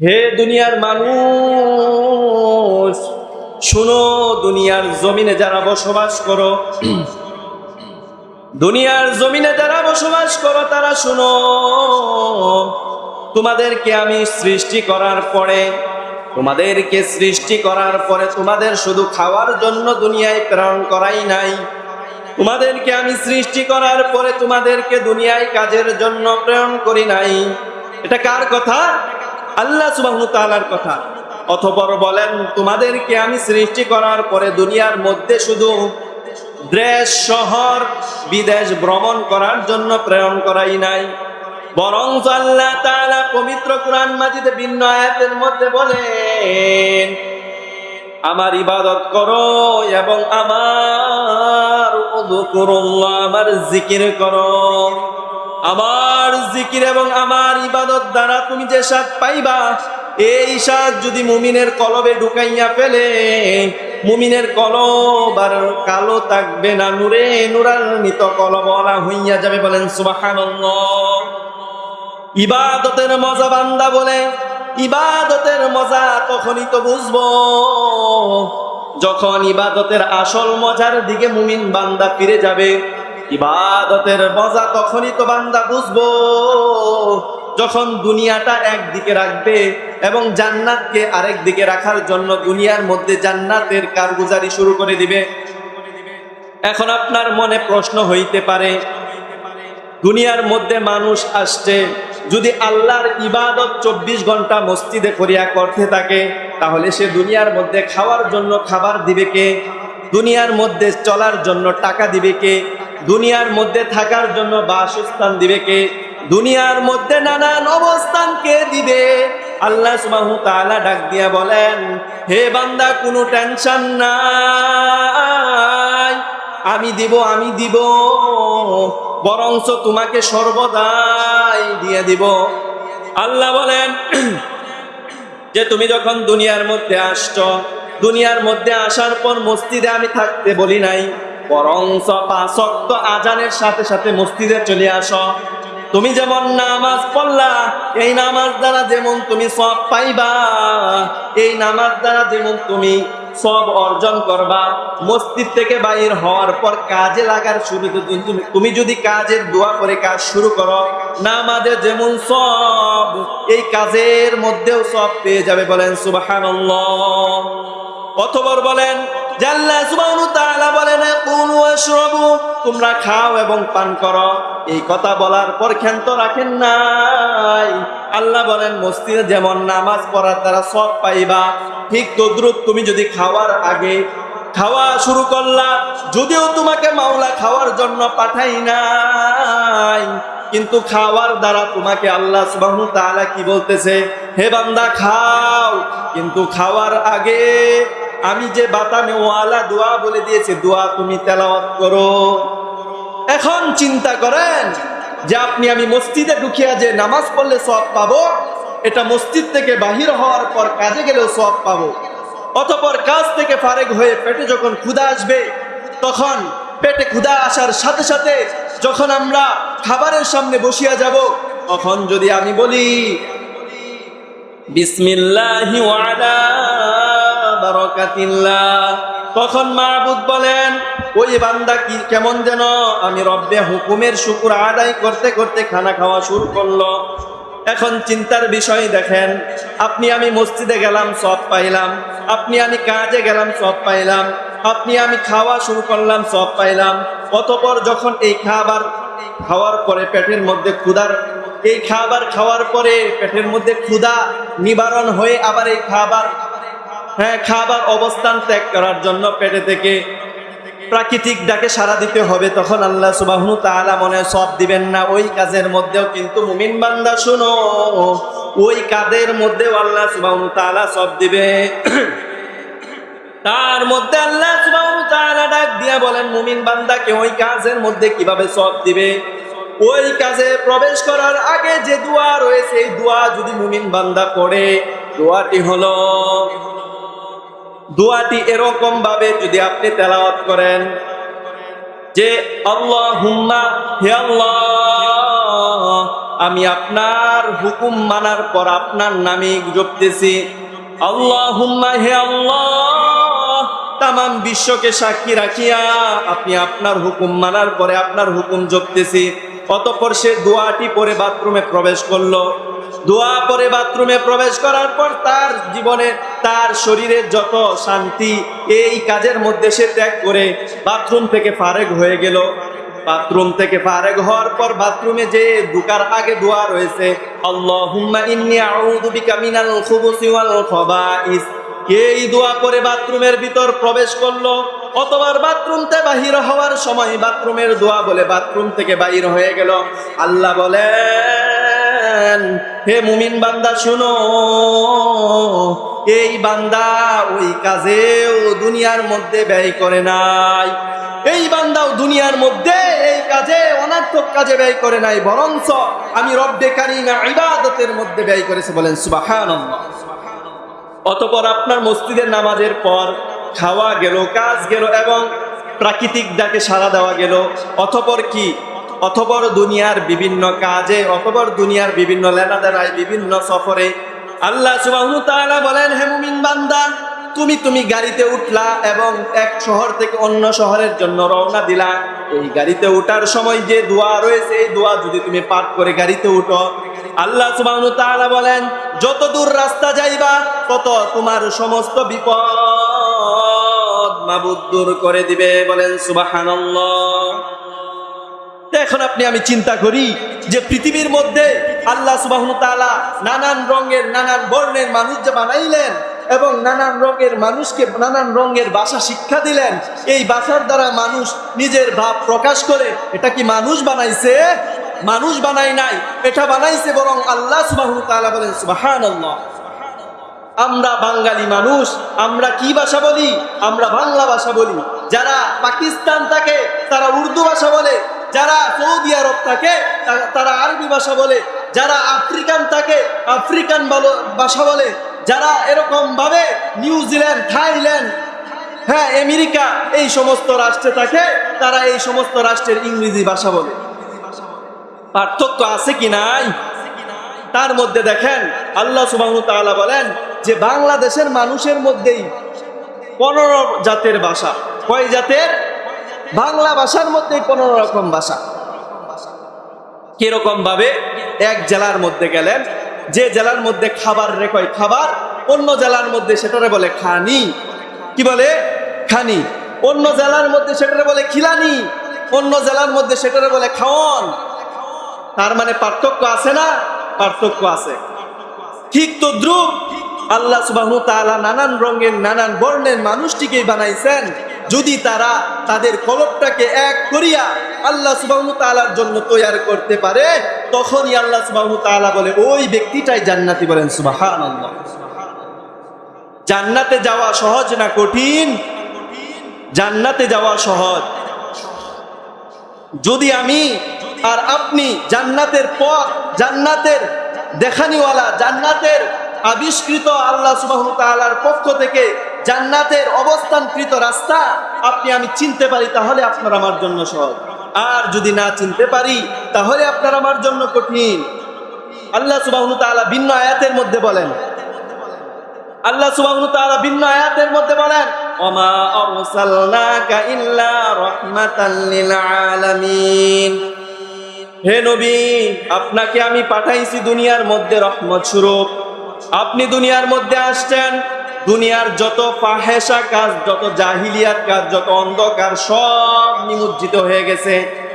হে দুনিয়ার মানুষ, শুনো দুনিয়ার জমিনে যারা বসবাস করো। দুনিয়ার জমিনে যারা বসবাস করো, তারা শুনো, তোমাদেরকে আমি সৃষ্টি করার পরে, তোমাদেরকে সৃষ্টি করার পরে তোমাদের শুধু খাওয়ার জন্য দুনিয়ায় প্রেরণ করাই নাই। তোমাদেরকে আমি সৃষ্টি করার পরে তোমাদেরকে দুনিয়ায় কাজের জন্য প্রেরণ করি নাই। এটা কার কথা? আল্লাহ সুবাহ তাআলার কথা। অথপর বলেন, তোমাদেরকে আমি সৃষ্টি করার পরে দুনিয়ার মধ্যে শুধু দেশ, শহর, বিদেশ ভ্রমণ করার জন্য প্রেরণ করাই নাই। বরং আল্লাহ তাআলা পবিত্র কোরআন মাজিদে ভিন্ন আয়াতের মধ্যে বলেন, আমার ইবাদত করো এবং আমার আমার জিকির করো। আমার জিকির এবং আমার ইবাদত দ্বারা তুমি যে স্বাদ পাইবা, এই স্বাদ যদি মুমিনের কলবে ঢুকাইয়া ফেলে, মুমিনের কলব আর কালো থাকবে না, নূরে নুরান্বিত কলবলা হইয়া যাবে বলেন সুবহানাল্লাহ। ইবাদতের মজা বান্দা বলে, ইবাদতের মজা তখনই তো বুঝব। যখন ইবাদতের আসল মজার দিকে মুমিন বান্দা ফিরে যাবে ইবাদতের মজা তখনই তো বান্দা বুঝব। যখন দুনিয়াটা একদিকে রাখবে এবং জান্নাতকে আরেক দিকে রাখার জন্য দুনিয়ার মধ্যে জান্নাতের কারগুজারি শুরু করে দিবে। এখন আপনার মনে প্রশ্ন হইতে পারে, দুনিয়ার মধ্যে মানুষ আসছে, যদি আল্লাহর ইবাদত চব্বিশ ঘণ্টা মসজিদে করিয়া করতে থাকে, তাহলে সে দুনিয়ার মধ্যে খাওয়ার জন্য খাবার দিবে কে? দুনিয়ার মধ্যে চলার জন্য টাকা দিবে কে? দুনিয়ার মধ্যে থাকার জন্য বাসস্থান দিবে কে? দুনিয়ার মধ্যে নানান অবস্থান কে দিবে? আল্লাহ সুবাহ তাআলা ডাক দিয়া বলেন, হে বান্দা, কোনো টেনশন নাই। আমি দিব আমি দিব। বরঞ্চ তোমাকে সর্বদাই দিয়ে দিব। আল্লাহ বলেন, যে তুমি যখন দুনিয়ার মধ্যে আসছ, দুনিয়ার মধ্যে আসার পর মসজিদে আমি থাকতে বলি নাই। বরঞ্চ পাঁচক্ত আজানের সাথে সাথে মসজিদে চলে আসো। তুমি যেমন নামাজ পড়লা, এই নামাজ দ্বারা যেমন তুমি সব পাইবা, এই নামাজ দ্বারা যেমন তুমি সব অর্জন করবা। মসজিদ থেকে বাইর হওয়ার পর কাজে লাগার শুরু তুমি- যদি কাজের দোয়া করে কাজ শুরু করো, নামাজে যেমন সব, এই কাজের মধ্যেও সব পেয়ে যাবে বলেন, সুবহানাল্লাহ। অথবর বলেন জাল্লা সুবহানাহু তাআলা বলেন, কুলু ওয়াশরাবু, তোমরা খাও এবং পান করো। এই কথা বলার পর ক্ষান্ত রাখেন নাই। আল্লাহ বলেন, মসজিদে যেমন নামাজ পড়ার দ্বারা সব পাইবা, ঠিক তদ্রুপ তুমি যদি খাওয়ার আগে খাওয়া শুরু করলা, যদিও তোমাকে মাওলা খাওয়ার জন্য পাঠাই নাই, কিন্তু খাওয়ার দ্বারা তোমাকে আল্লাহ সুবহানাহু তাআলা কি বলতেছে? হে বান্দা, খাও, কিন্তু খাওয়ার আগে আমি যে বাতামে ওয়ালা দোয়া বলে দিয়েছি, দোয়া তুমি তেলাওয়াত করো। এখন চিন্তা করেন যে আপনি আমি মসজিদে ঢুকিয়া যে নামাজ পড়লে সব পাবো, এটা মসজিদ থেকে বাহির হওয়ার পর কাজে গেলেও সব পাবো। অতপর কাজ থেকে ফারেক হয়ে পেটে যখন ক্ষুধা আসবে, তখন পেটে ক্ষুধা আসার সাথে সাথে যখন আমরা খাবারের সামনে বসিয়া যাব, তখন যদি আমি বলি, বিসমিল্লাহি তখন মাহবুদ বলেন, ওই বান্দা কি, কেমন যেন আমি রব্বে হুকুমের শুকুর আদায় করতে করতে খানা খাওয়া শুরু করল। এখন চিন্তার বিষয় দেখেন, আপনি আমি মসজিদে গেলাম, সব পাইলাম। আপনি আমি কাজে গেলাম, সব পাইলাম। আপনি আমি খাওয়া শুরু করলাম, সব পাইলাম। অতপর যখন এই খাবার খাওয়ার পরে পেটের মধ্যে ক্ষুধার, এই খাবার খাওয়ার পরে পেটের মধ্যে ক্ষুধা নিবারণ হয়ে আবার এই খাবার হ্যাঁ খাবার অবস্থান ত্যাগ করার জন্য পেটে থেকে প্রাকৃতিক ডাকে সারা দিতে হবে। তখন আল্লাহ সুবাহনু তাআলা মনে সব দিবেন না। ওই কাজের মধ্যেও কিন্তু মুমিন বান্দা শুনো, ওই কাজের মধ্যেও আল্লাহ সুবাহনু তাআলা সব দিবে। তার মধ্যে আল্লাহ সুবহানাহু ওয়া তাআলা ডাক দিয়া বলেন, মুমিন বান্দাকে ওই কাজের মধ্যে কীভাবে সব দিবে? ওই কাজে প্রবেশ করার আগে যে দোয়া রয়েছে, এই দোয়া যদি মুমিন বান্দা করে, দোয়াটি হলো দোয়াটি এরকম ভাবে যদি আপনি তেলাওয়াত করেন যে আল্লাহ হুম্মা হে আল্লাহ, আমি আপনার হুকুম মানার পর আপনার নামে জপতেছি। আল্লাহ হুম্মা হে আল্লাহ তাম বিশ্বকে সাক্ষী রাখিয়া আপনি আপনার হুকুম মানার পরে আপনার হুকুম জপতেছি। অতঃপর সে দোয়াটি পরে বাথরুমে প্রবেশ করল। দোয়া পরে বাথরুমে প্রবেশ করার পর তার জীবনে তার শরীরের যত শান্তি, এই কাজের মধ্যে সে ত্যাগ করে বাথরুম থেকে ফারেক হয়ে গেল। বাথরুম থেকে ফারেক হওয়ার পর বাথরুমে যে দুকার আগে দোয়া রয়েছে এই দোয়া করে বাথরুমের ভিতর প্রবেশ করল? অতবার বাথরুমতে বাহির হওয়ার সময় বাথরুমের দোয়া বলে বাথরুম থেকে বাহির হয়ে গেল। আল্লাহ বলেন, হে মুমিন বান্দা, শুনো। এই বান্দা ওই কাজেও দুনিয়ার মধ্যে ব্যয় করে নাই। এই বান্দাও দুনিয়ার মধ্যে এই কাজে অনার্থক কাজে ব্যয় করে নাই, বরঞ্চ আমি রব্বে কারিমা ইবাদতের মধ্যে ব্যয় করেছে বলেন, সুবহানাল্লাহ। অতপর আপনার মসজিদের নামাজের পর খাওয়া গেল, কাজ গেল এবং প্রাকৃতিক ডাকে সাড়া দেওয়া গেল। অথপর কি? অথপর দুনিয়ার বিভিন্ন কাজে, অতপর দুনিয়ার বিভিন্ন লেনাদেনায়, বিভিন্ন সফরে আল্লাহ সুবাহু তাআলা বলেন, হে মুমিন বান্দা, তুমি তুমি গাড়িতে উঠলা এবং এক শহর থেকে অন্য শহরের জন্য রওনা দিলা। এই গাড়িতে ওঠার সময় যে দোয়া রয়েছে, এই দোয়া যদি তুমি পাঠ করে গাড়িতে উঠো। আল্লাহ তাআলা বলেন, যত দূর রাস্তা যাইবা, তত তোমার সমস্ত বিপদ মাবুদ দূর করে দিবে। বলেন, সুবহানাল্লাহ। এখন আপনি আমি চিন্তা করি যে পৃথিবীর মধ্যে আল্লাহ সুবাহন তাআলা নানান রঙের, নানান বর্ণের মানুষ যে বানাইলেন এবং নানান রঙের মানুষকে, নানান রঙের ভাষা শিক্ষা দিলেন, এই ভাষার দ্বারা মানুষ নিজের ভাব প্রকাশ করে, এটা কি মানুষ বানাইছে? মানুষ বানাই নাই, এটা বানাইছে বরং আল্লাহ সুবাহন তাআলা বলেন সুবহানাল্লাহ। আমরা বাঙালি মানুষ, আমরা কি ভাষা বলি? আমরা বাংলা ভাষা বলি। যারা পাকিস্তান থাকে, তারা উর্দু ভাষা বলে। যারা সৌদি আরব থাকে, তারা আরবি ভাষা বলে, যারা আফ্রিকান থাকে, আফ্রিকান ভাষা বলে, যারা এরকম ভাবে নিউজিল্যান্ড থাইল্যান্ড হ্যাঁ আমেরিকা, এই সমস্ত রাষ্ট্রে থাকে, তারা এই সমস্ত রাষ্ট্রের ইংরেজি ভাষা বলে। পার্থক্য আছে কি নাই? তার মধ্যে দেখেন, আল্লাহ সুবাহ তাআলা বলেন যে বাংলাদেশের মানুষের মধ্যেই পনেরো জাতের ভাষা। কয় জাতের? বাংলা ভাষার মধ্যে পনেরো রকম ভাষা। কীরকম ভাবে? এক জেলার মধ্যে গেলেন যে জেলার মধ্যে খাবার রে কয় খাবার অন্য জেলার মধ্যে সেটারে বলে খানি। কি বলে? খানি। অন্য জেলার মধ্যে সেটারে বলে খিলানি। অন্য জেলার মধ্যে সেটারে বলে খাওয়ন। তার মানে পার্থক্য আছে না? পার্থক্য আছে। ঠিক তো দ্রুপ আল্লাহ সুবাহ তাআলা নানান রঙের নানান বর্ণের মানুষটিকেই বানাইছেন। যদি তারা তাদের কলবটাকে এক করিয়া আল্লাহ সুবাহ তাআলার জন্য তৈয়ার করতে পারে, তখনই আল্লাহ সুবাহ তাআলা বলে, ওই ব্যক্তিটাই জান্নাতি বলেন সুবাহান জান্নাতে যাওয়া সহজ না কঠিন? জান্নাতে যাওয়া সহজ। যদি আমি আর আপনি জান্নাতের পথ, জান্নাতের দেখানিওয়ালা, জান্নাতের আবিষ্কৃত আল্লাহ সুবাহ পক্ষ থেকে জান্নাতের অবস্থানকৃত রাস্তা, আপনি আমি চিনতে পারি, তাহলে আপনার আমার জন্য সহজ। আর যদি না চিনতে পারি, তাহলে আপনার আমার জন্য কঠিন। আল্লাহ সুবাহ ভিন্ন আয়াতের মধ্যে বলেন, আল্লাহ তাআলা ভিন্ন আয়াতের মধ্যে বলেন হে নবী, আপনাকে আমি পাঠাইছি দুনিয়ার মধ্যে রহমত স্বরূপ। আপনি দুনিয়ার মধ্যে আসছেন, দুনিয়ার যত ফাহেসা কাজ, যত জাহিলিয়ার কাজ, যত অন্ধকার সব নিমজ্জিত হয়ে গেছে।